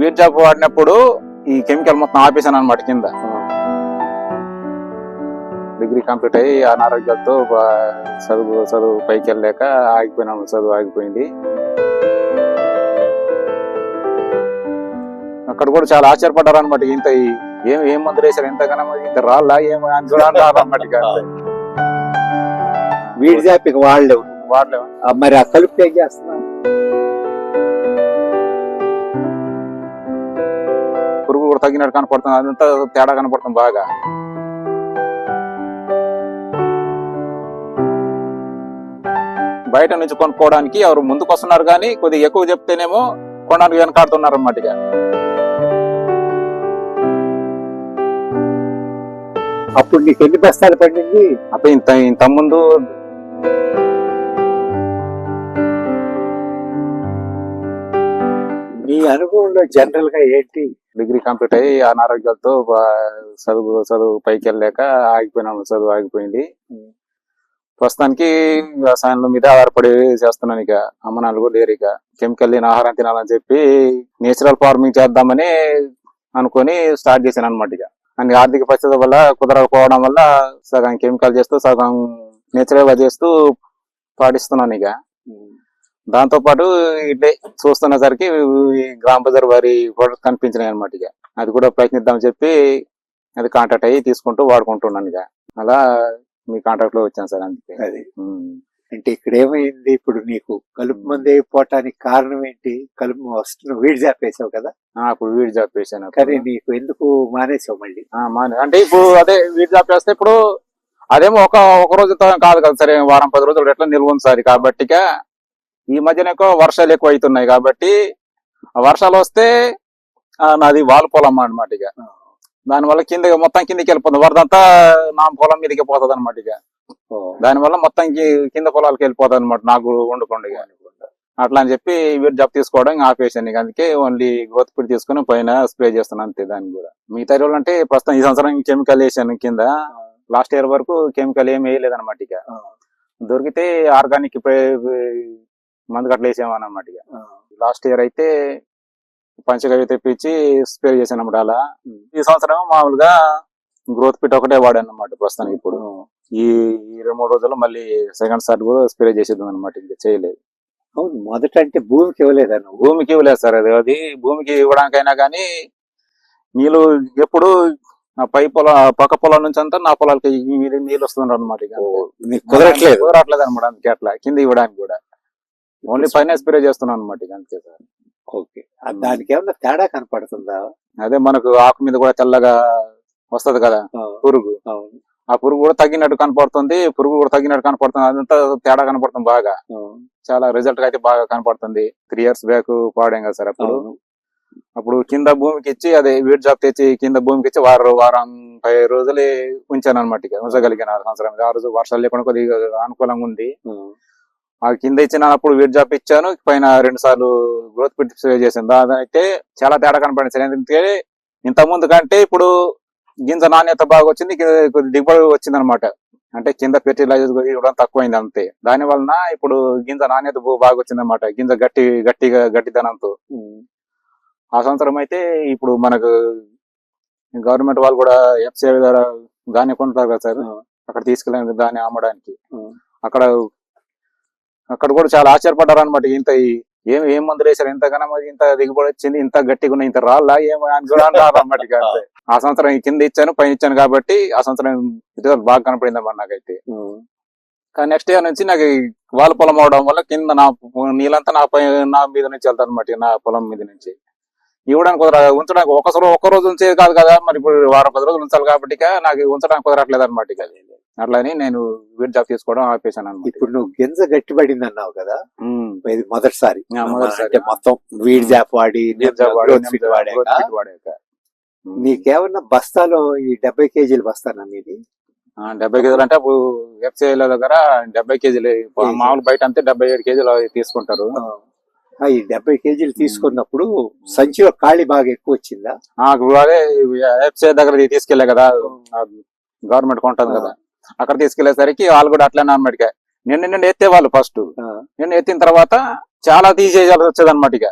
Wheat job వాడినప్పుడు ఈ chemical మొత్తం ఆపేసాను అనమాట కింద. డిగ్రీ కంప్లీట్ అయ్యి అనారోగ్యాలతో చదువు చదువు పైకి వెళ్ళలేక ఆగిపోయినాము చదువు ఆగిపోయింది. అక్కడ కూడా చాలా ఆశ్చర్యపడ్డారు అనమాట ఇంత ఏం ఏం మందులు ఎంతగానో మరి ఇంత రాళ్ళ ఏం అని ఇక. వీడి జాపిక వాళ్ళేవు వాడలేము ఆ, మరి ఆ కలుపు ఏం చేస్తున్నావు? కూడా తగ్గినట్టు కనపడుతుంది. అదంతా తేడా కనపడుతుంది బాగా. బయట నుంచి కొనుక్కోవడానికి ఎవరు ముందుకు వస్తున్నారు కానీ కొద్దిగా ఎక్కువ చెప్తేనేమో కొనడానికి వెనకాడుతున్నారు అన్నమాట ఇక. అప్పుడు నీకు ఎన్ని బస్తాలు పండింది? అప్పుడు ఇంత ఇంత ముందు నీ అనుభవంలో జనరల్గా ఏంటి? డిగ్రీ కంప్లీట్ అయ్యి అనారోగ్యాలతో చదువు చదువు పైకి వెళ్ళలేక ఆగిపోయినాము చదువు ఆగిపోయింది. ప్రస్తుతానికి వ్యవసాయంలో మీద ఆధారపడి చేస్తున్నాను ఇక. అమ్మ నాలుగు లేరు ఇక. కెమికల్ లేని ఆహారం తినాలని చెప్పి నేచురల్ ఫార్మింగ్ చేద్దామని అనుకొని స్టార్ట్ చేశాను అనమాట ఇక. అన్ని ఆర్థిక పరిస్థితుల వల్ల కుదరకపోవడం వల్ల సగం కెమికల్ చేస్తూ సగం నేచురల్గా చేస్తూ పాటిస్తున్నాను ఇక. దాంతో పాటు ఇట్లే చూస్తున్నసరికి ఈ గ్రామ బజార్ వారి ప్రొడక్ట్ కనిపించినాయి అనమాట ఇక. అది కూడా ప్రయత్నిద్దామని చెప్పి అది కాంటాక్ట్ అయ్యి తీసుకుంటూ వాడుకుంటున్నాను ఇక. అలా మీ కాంటాక్ట్లో వచ్చాను సార్ అందుకే. అది. అంటే ఇక్కడ ఏమైంది ఇప్పుడు నీకు? కలుపు మంది అయిపోవటానికి కారణం ఏంటి? కలుపు వస్తున్న వీడి జాపేసావు కదా? అప్పుడు వీడి జాబ్ చేశాను. కానీ నీకు ఎందుకు మానేసావు మళ్ళీ? మానే అంటే ఇప్పుడు అదే వీడి జాబ్ చేస్తే ఇప్పుడు అదేమో ఒక ఒక రోజుతో కాదు కదా సరే వారం పది రోజులు ఎట్లా నిల్వ ఉంది సార్. కాబట్టి ఈ మధ్యన ఎక్కువ వర్షాలు ఎక్కువ అవుతున్నాయి కాబట్టి వర్షాలు వస్తే ఆ, నాది వాల్ పొలం అన్నమాట ఇక. దానివల్ల కింద మొత్తం కిందకి వెళ్ళిపోతుంది. వరద అంతా నా పొలం మీదకి పోతుంది అనమాట ఇక దానివల్ల మొత్తం కింద పొలాలకు వెళ్ళిపోతుంది అనమాట నాకు వండుకోండి ఇక. అట్లా అని చెప్పి వీటి జాబ్ తీసుకోవడం ఆపేసాను ఇక. అందుకే ఓన్లీ గ్రోత్ పిడి తీసుకుని పైన స్ప్రే చేస్తున్నాను అంతే దాన్ని కూడా. మిగతా రోజులు అంటే ప్రస్తుతం ఈ సంవత్సరం కెమికల్ వేసాను కింద. లాస్ట్ ఇయర్ వరకు కెమికల్ ఏం వేయలేదు అనమాట ఇక దొరికితే ఆర్గానిక్ మందు గట్ల వేసామన్నమాట ఇక లాస్ట్ ఇయర్ అయితే పంచగవి తెప్పించి స్ప్రే చేశాను అనమాట అలా. ఈ సంవత్సరం మామూలుగా గ్రోత్ పిట్ ఒకటే వాడాను అనమాట ప్రస్తుతానికి ఇప్పుడు. ఈ ఈ రెండు మూడు రోజుల్లో మళ్ళీ సెకండ్ సార్ కూడా స్ప్రే చేసేద్దాం అనమాట ఇంకా చేయలేదు. అవును మొదట అంటే భూమికి ఇవ్వలేదా నువ్వు? భూమికి ఇవ్వలేదు సార్ అది. అది భూమికి ఇవ్వడానికైనా కానీ నీళ్ళు ఎప్పుడు పై పొల పక్క పొలం నుంచి అంతా నా పొలాలకి నీళ్ళు వస్తున్నారు అనమాట కుదరట్లేదు కుదరట్లేదు. అనమాట అందుకే అట్లా. కింద ఇవ్వడానికి కూడా. ఓన్లీ పైన స్ప్రే చేస్తున్నాను అనమాట అంతే సార్. ఓకే. దానికి ఏమన్నా తేడా కనపడుతుందా? అదే మనకు ఆకు మీద కూడా తెల్లగా వస్తది కదా పురుగు. ఆ పురుగు కూడా తగ్గినట్టు కనపడుతుంది పురుగు కూడా తగ్గినట్టు కనపడుతుంది. అదంతా తేడా కనపడుతుంది బాగా. చాలా రిజల్ట్ అయితే బాగా కనపడుతుంది. త్రీ ఇయర్స్ బ్యాక్ పాడాం కదా సార్ అప్పుడు. అప్పుడు కింద భూమికి ఇచ్చి అదే వీడ్ జాబ్ తెచ్చి కింద భూమికి ఇచ్చి వారం వారం పది రోజులే ఉంచాను అనమాట ఉంచగలిగిన సంవత్సరం. ఆ రోజు వర్షాలు లేకుండా కొద్దిగా అనుకూలంగా ఉంది. ఆ, కింద ఇచ్చినప్పుడు వీడ్ జాబ్ ఇచ్చాను పైన రెండు సార్లు గ్రోత్ పిట్ స్ప్రే చేసింది అదైతే చాలా తేడా కనపడింది ఎందుకంటే ఇంత ముందు కంటే ఇప్పుడు గింజ నాణ్యత బాగా వచ్చింది దిగుబడి వచ్చింది అనమాట అంటే కింద ఫెర్టిలైజర్ ఇవ్వడం తక్కువైంది అంతే. దాని వలన ఇప్పుడు గింజ నాణ్యత బాగా వచ్చింది అనమాట గింజ గట్టి గట్టిగా గట్టిదనంతో. ఆ సంవత్సరం అయితే ఇప్పుడు మనకు గవర్నమెంట్ వాళ్ళు కూడా ఎఫ్సిఐ ద్వారా ధాన్యం కొంటారు కదా సార్. అక్కడ తీసుకెళ్ళిన ధాన్యం అమ్మడానికి. అక్కడ అక్కడ కూడా చాలా ఆశ్చర్యపడ్డారు అనమాట ఇంత ఈ- ఏం ఏం మందులు వేశారు? ఇంతగానో ఇంత దిగుబడి వచ్చింది ఇంత గట్టిగా ఉన్నాయి ఇంత రాళ్ళ ఏమో అని కూడా అన్నమాట. ఆ సంవత్సరం ఈ కింద ఇచ్చాను పైన ఇచ్చాను కాబట్టి ఆ సంవత్సరం బాగా కనపడింది అన్నమాట నాకైతే కానీ నెక్స్ట్ ఇయర్ నుంచి నాకు వాళ్ళ పొలం అవడం వల్ల కింద నా నీళ్ళంతా నా పై నా మీద నుంచి వెళ్తాను అనమాట నా పొలం మీద నుంచి. ఇవ్వడానికి కుదర ఉంచడానికి ఒక రో- ఒక్క రోజు ఉంచేది కాదు కదా మరి ఇప్పుడు వారం పది రోజులు ఉంచాలి కాబట్టి నాకు ఉంచడానికి కుదరట్లేదు అనమాట ఇక. అట్లని నేను వీడ్ జాబ్ తీసుకోవడం ఆపేశాను అనమాట ఇప్పుడు నువ్వు గింజ గట్టిపడింది అన్నావు కదా ఇది మొదటిసారి. అంటే మొత్తం వీడి జాప్ వాడి వాడాక నీకేమన్నా బస్తాలో ఈ డెబ్బై కేజీలు బస్తానా మీది? డెబ్బై కేజీలు అంటే అప్పుడు వెబ్సైట్ల దగ్గర డెబ్బై కేజీలు మామూలు బయట అంతే డెబ్బై ఏడు కేజీలు తీసుకుంటారు. ఈ డెబ్బై కేజీలు తీసుకున్నప్పుడు సంచిలో ఖాళీ బాగా ఎక్కువ వచ్చిందా? వెబ్సైట్ దగ్గర తీసుకెళ్ళే కదా గవర్నమెంట్ కొంటది కదా. అక్కడ తీసుకెళ్ళేసరికి వాళ్ళు కూడా అట్లనే అనమాట ఇక. నిన్న నిన్న ఎత్తే వాళ్ళు ఫస్ట్ నిన్న ఎత్తిన తర్వాత చాలా తీసేయాల్సి వచ్చేది అనమాట ఇక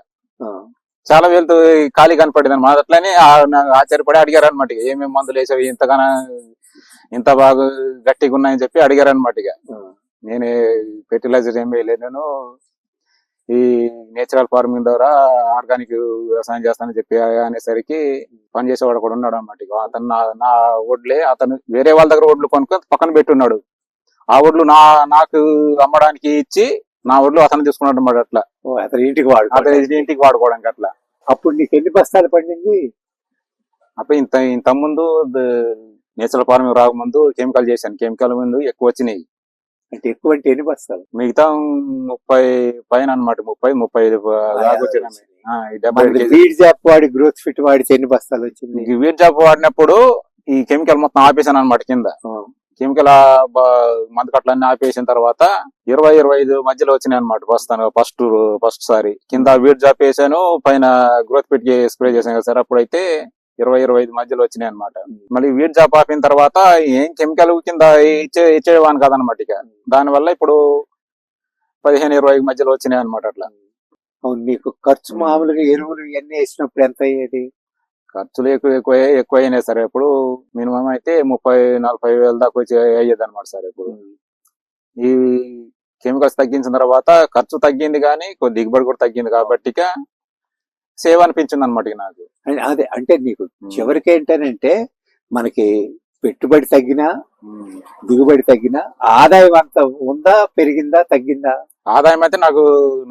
చాలా వెళ్తూ ఖాళీ కనపడింది అనమాట అట్లనే ఆశ్చర్యపడి అడిగారు అనమాట ఏమేమి మందులు వేసావు? ఇంతగానో ఇంత బాగా గట్టిగా ఉన్నాయని చెప్పి అడిగారు అనమాట ఇక నేను ఫెర్టిలైజర్ ఏం వేయలేదు నేను. ఈ నేచురల్ ఫార్మింగ్ ద్వారా ఆర్గానిక్ వ్యవసాయం చేస్తానని చెప్పి అనేసరికి పని చేసేవాడు కూడా ఉన్నాడు అనమాట అతను నా నా వడ్లే అతను వేరే వాళ్ళ దగ్గర వడ్లు కొనుక్కొని పక్కన పెట్టున్నాడు. ఆ వడ్లు నా నాకు అమ్మడానికి ఇచ్చి నా వడ్లు అతను తీసుకున్నాడు అనమాట అట్లా. ఓ, అతని ఇంటికి వాడు. అతని ఇంటికి వాడుకోవడానికి అట్లా. అప్పుడు నీకు ఎన్ని బస్తాలు పండింది? అప్పుడు ఇంత ఇంత ముందు నేచురల్ ఫార్మింగ్ రాకముందు కెమికల్ చేశాను. కెమికల్ ముందు ఎక్కువ వచ్చినాయి. అంటే ఎక్కువ అంటే ఎన్ని బస్తాలు మిగతా ముప్పై పైన అన్నమాట. ముప్పై ముప్పై ఐదు బీడ్ జాప్ వాడి గ్రోత్ ఫిట్ వాడితే ఎన్ని బస్తాలు వచ్చింది? వీట్ జాబ్ వాడినప్పుడు ఈ కెమికల్ మొత్తం ఆపేసాను అనమాట కింద. కెమికల్ మందు కట్లన్నీ ఆపేసిన తర్వాత ఇరవై ఇరవై ఐదు మధ్యలో వచ్చినాయి అనమాట వస్తాను ఫస్ట్ ఫస్ట్ సారి. కింద వీట్ జాబ్ వేసాను పైన గ్రోత్ పెట్టి స్ప్రే చేశాను కదా సార్. అప్పుడైతే ఇరవై ఇరవై ఐదు మధ్యలో వచ్చినాయి అనమాట మళ్ళీ వీట్ జాబ్ ఆపిన తర్వాత ఏం కెమికల్ కింద ఇచ్చే ఇచ్చేవాను కాదనమాట ఇక. దానివల్ల ఇప్పుడు పదిహేను ఇరవై మధ్యలో వచ్చినాయి అనమాట అట్లా. అవును నీకు ఖర్చు మామూలుగా ఎరువులు ఇవన్నీ వేసినప్పుడు ఎంత అయ్యేది? ఖర్చులు ఎక్కువ ఎక్కువ ఎక్కువ అయినాయి సార్. ఇప్పుడు మినిమం అయితే ముప్పై నలభై వేల దాకా వచ్చి అయ్యేది అనమాట సార్ ఇప్పుడు ఈ కెమికల్స్ తగ్గించిన తర్వాత ఖర్చు తగ్గింది కానీ కొద్ది దిగుబడి కూడా తగ్గింది కాబట్టి ఇక సేవ్ అనిపించింది అనమాట నాకు. అంటే అదే అంటే నీకు చివరికి ఏంటనంటే మనకి పెట్టుబడి తగ్గినా దిగుబడి తగ్గినా ఆదాయం అంత ఉందా పెరిగిందా తగ్గిందా? ఆదాయం అయితే నాకు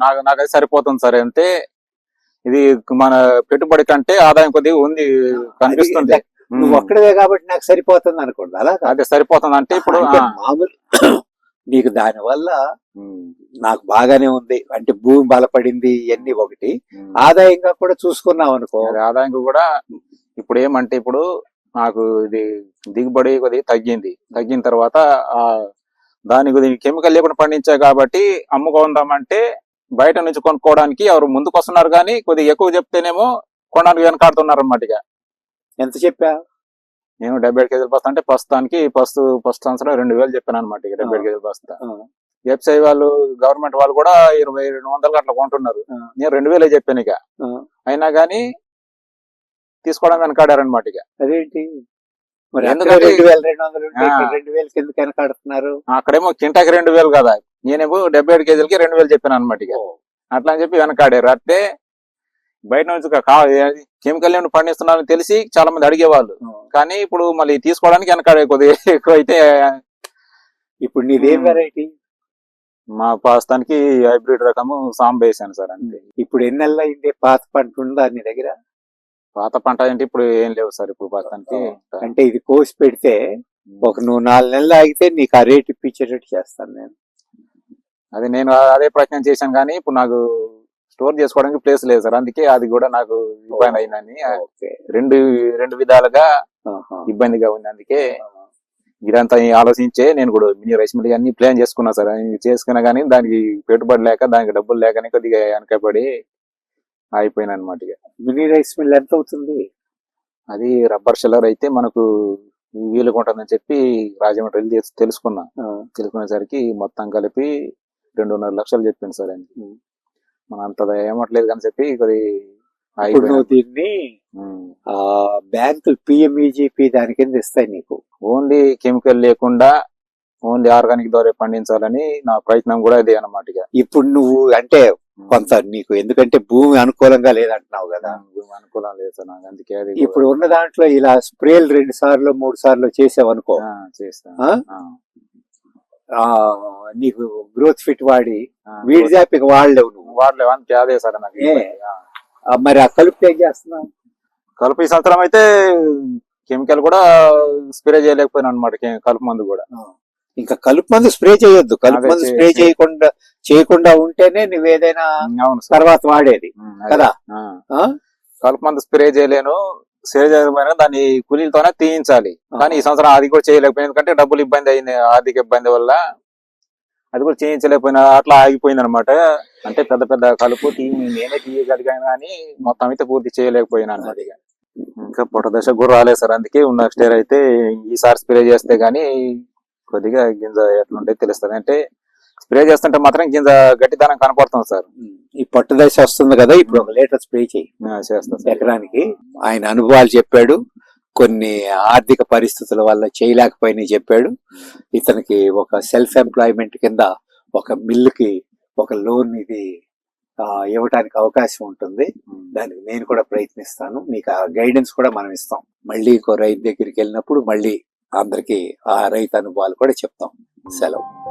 నాకు నాకైతే సరిపోతుంది సార్. అంతే ఇది మన పెట్టుబడి కంటే ఆదాయం కొద్దిగా ఉంది కనిపిస్తుంది. నువ్వు ఒక్కడవే కాబట్టి నాకు సరిపోతుంది అనుకోండి. అలా. అదే సరిపోతుంది అంటే ఇప్పుడు అంటే మామూలు నీకు దాని వల్ల ఉమ్, నాకు బాగానే ఉంది. అంటే భూమి బలపడింది ఇవన్నీ ఒకటి. ఆదాయంగా కూడా చూసుకున్నావు అనుకో. అది ఆదాయం కూడా ఇప్పుడు ఏమంటే ఇప్పుడు నాకు ఇది దిగుబడి కొద్దిగా తగ్గింది. తగ్గిన తర్వాత ఆ దాని కొద్దిగా కెమికల్ లేకుండా పండించా కాబట్టి అమ్ముకుందామంటే బయట నుంచి కొనుక్కోవడానికి ఎవరు ముందుకు వస్తున్నారు కానీ కొద్దిగా ఎక్కువ చెప్తేనేమో కొనడానికి వెనకాడుతున్నారు అనమాట ఇక. ఎంత చెప్పా? నేను డెబ్బై ఏడు కేజీలు బస్తా అంటే ప్రస్తుతానికి ఫస్ట్ ఫస్ట్ సంవత్సరం రెండు వేలు చెప్పాను అనమాట ఇక డెబ్బై ఏడు కేజీలు బస్తా. ఆ. ఎఫ్సఐ వాళ్ళు గవర్నమెంట్ వాళ్ళు కూడా ఇరవై రెండు వందలు అట్లా కొంటున్నారు. నేను రెండు వేలే చెప్పాను ఇక. అయినా కానీ తీసుకోవడం వెనకాడారనమాట ఇక. అదేంటి? మరి రెండు వేల రెండు వందలు రెండు ఎందుకు వెనకాడుతున్నారు? అక్కడేమో కింటాకి రెండు వేలు కదా. నేనేమో డెబ్బై ఏడు కేజీలకి రెండు వేలు చెప్పాను అనమాట ఇక. అట్లా అని చెప్పి వెనకాడారు. అంటే బయట నుంచి కెమికల్ ఏమైనా పండిస్తున్నారని తెలిసి చాలా మంది అడిగేవాళ్ళు. కానీ ఇప్పుడు మళ్ళీ తీసుకోవడానికి వెనకాడే కొద్దిగా ఎక్కువ అయితే ఇప్పుడు నీదేం. వెరైటీ మా ప్రస్తుతానికి హైబ్రిడ్ రకము సాంబ వేసాను సార్ అంతే. ఇప్పుడు ఎన్ని నెలలు అయింది పాత పంట ఉందా నీ దగ్గర? పాత పంట అంటే ఇప్పుడు ఏం లేవు సార్ ఇప్పుడు ప్రస్తుతానికి అంటే ఇది కోసి పెడితే ఒక నువ్వు నాలుగు నెలలు ఆగితే నీకు ఆ రేట్ ఇప్పించేటట్టు చేస్తాను నేను. అది నేను అదే ప్రయత్నం చేశాను కానీ ఇప్పుడు నాకు స్టోర్ చేసుకోవడానికి ప్లేస్ లేదు సార్ అందుకే అది కూడా నాకు ఇబ్బంది అయిందని. రెండు రెండు విధాలుగా. ఇబ్బందిగా ఉంది అందుకే ఇదంతా ఆలోచించే నేను కూడా మినీ రైస్ మిల్ అన్ని ప్లాన్ చేసుకున్నా సార్. చేసుకున్నా కానీ దానికి పెట్టుబడి లేక దానికి డబ్బులు లేకనే కొద్దిగా వెనకబడి అయిపోయినా అనమాట ఇక. మినీ రైస్ మిల్ ఎంత అవుతుంది? అది రబ్బర్ షెల్లర్ అయితే మనకు వీలుగా ఉంటుందని చెప్పి రాజమండ్రి వెళ్ళి తెలు- తెలుసుకున్నా. తెలుసుకునేసరికి మొత్తం కలిపి రెండున్నర లక్షలు చెప్పింది సార్ ఉం. మన అంత ఏమట్లేదు కానీ చెప్పి కొద్ది ఇప్పుడు నువ్వు దీన్ని. ఆ బ్యాంకులు పిఎంఈజీపీ దాని కింద ఇస్తాయి నీకు. ఓన్లీ కెమికల్ లేకుండా ఓన్లీ ఆర్గానిక్ ద్వారా పండించాలని నా ప్రయత్నం కూడా అదే అన్నమాట ఇక. ఇప్పుడు నువ్వు అంటే కొంత నీకు ఎందుకంటే భూమి అనుకూలంగా లేదంటున్నావు కదా. భూమి అనుకూలం లేదు నాకు అందుకే అది ఇప్పుడు ఉన్న దాంట్లో ఇలా స్ప్రేలు రెండు సార్లు మూడు సార్లు చేసావు అనుకో ఆ? నీకు గ్రోత్ ఫిట్ వాడి. వీడి జాపిక వాడలేవు నువ్వు. వాడలేవు అందుకే అదే సార్ నాకు మరి ఆ కలుపు ఏం చేస్తున్నావు? కలుపు ఈ సంవత్సరం అయితే కెమికల్ కూడా స్ప్రే చేయలేకపోయినా అనమాట కలుపు మందు కూడా. ఇంకా కలుపు మందు స్ప్రే చేయొద్దు. కలుపు మందు స్ప్రే చేయకుండా చేయకుండా ఉంటేనే నువ్వేదైనా తర్వాత వాడేది. కదా? కలుపు మందు స్ప్రే చేయలేను. స్ప్రే చేయకపోయినా దాన్ని కూలీలతోనే తీయించాలి. కానీ ఈ సంవత్సరం అది కూడా చేయలేకపోయింది ఎందుకంటే డబ్బులు ఇబ్బంది అయింది ఆర్థిక ఇబ్బంది వల్ల అది కూడా చేయించలేకపోయినా అట్లా ఆగిపోయింది అనమాట అంటే పెద్ద పెద్ద కలుపు తీ నేనే తీయగలిగాను కానీ మొత్తం అయితే పూర్తి చేయలేకపోయినా అనమాట ఇక. ఇంకా పొట్ట దశ కూడా రాలేదు సార్ అందుకే నెక్స్ట్ ఇయర్ అయితే ఈసారి స్ప్రే చేస్తే గానీ కొద్దిగా గింజ ఎట్లుంటే తెలుస్తుంది. అంటే స్ప్రే చేస్తుంటే మాత్రం గింజ గట్టిదనం కనపడుతుంది సార్. ఈ పట్టు దశ వస్తుంది కదా ఇప్పుడు ఒక లీటర్ స్ప్రే చేయి. చేస్తా ఎకరానికి. ఆయన అనుభవాలు చెప్పాడు. కొన్ని ఆర్థిక పరిస్థితుల వల్ల చేయలేకపోయినా చెప్పాడు. ఇతనికి ఒక సెల్ఫ్ ఎంప్లాయ్మెంట్ కింద ఒక మిల్లుకి ఒక లోన్ ఇది ఆ, అవకాశం ఉంటుంది. దానికి నేను కూడా ప్రయత్నిస్తాను. మీకు ఆ గైడెన్స్ కూడా మనం ఇస్తాం. మళ్ళీ ఇంకో రైతు దగ్గరికి వెళ్ళినప్పుడు మళ్ళీ అందరికి ఆ రైతు అనుభవాలు కూడా చెప్తాం. సెలవు.